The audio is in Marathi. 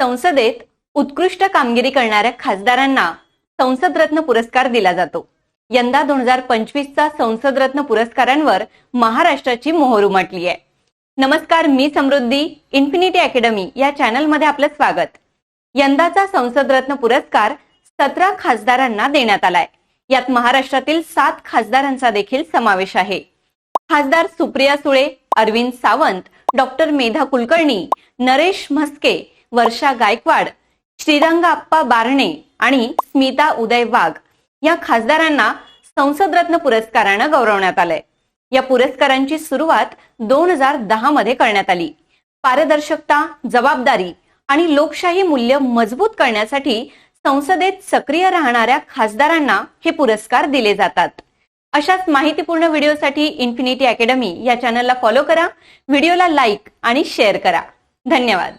संसदेत उत्कृष्ट कामगिरी करणाऱ्या खासदारांना संसद रत्न पुरस्कार दिला जातो. यंदा दोन हजार पंचवीसचा संसद रत्न पुरस्कारांवर महाराष्ट्राची मोहर उमटली आहे. नमस्कार मी समृद्धी इन्फिनिटी अकॅडमी या चॅनलमध्ये आपलं स्वागत. यंदाचा संसद रत्न पुरस्कार सतरा खासदारांना देण्यात आलाय. यात महाराष्ट्रातील सात खासदारांचा देखील समावेश आहे. खासदार सुप्रिया सुळे अरविंद सावंत डॉक्टर मेधा कुलकर्णी नरेश म्हस्के वर्षा गायकवाड श्रीरंग आप्पा बारणे आणि स्मिता उदय वाघ या खासदारांना संसद रत्न पुरस्कारानं गौरवण्यात आलंय. या पुरस्कारांची सुरुवात दोन हजार दहा मध्ये करण्यात आली. पारदर्शकता जबाबदारी आणि लोकशाही मूल्य मजबूत करण्यासाठी संसदेत सक्रिय राहणाऱ्या खासदारांना हे पुरस्कार दिले जातात. अशाच माहितीपूर्ण व्हिडिओसाठी इन्फिनिटी अकॅडमी या चॅनलला फॉलो करा व्हिडिओला लाईक आणि शेअर करा. धन्यवाद.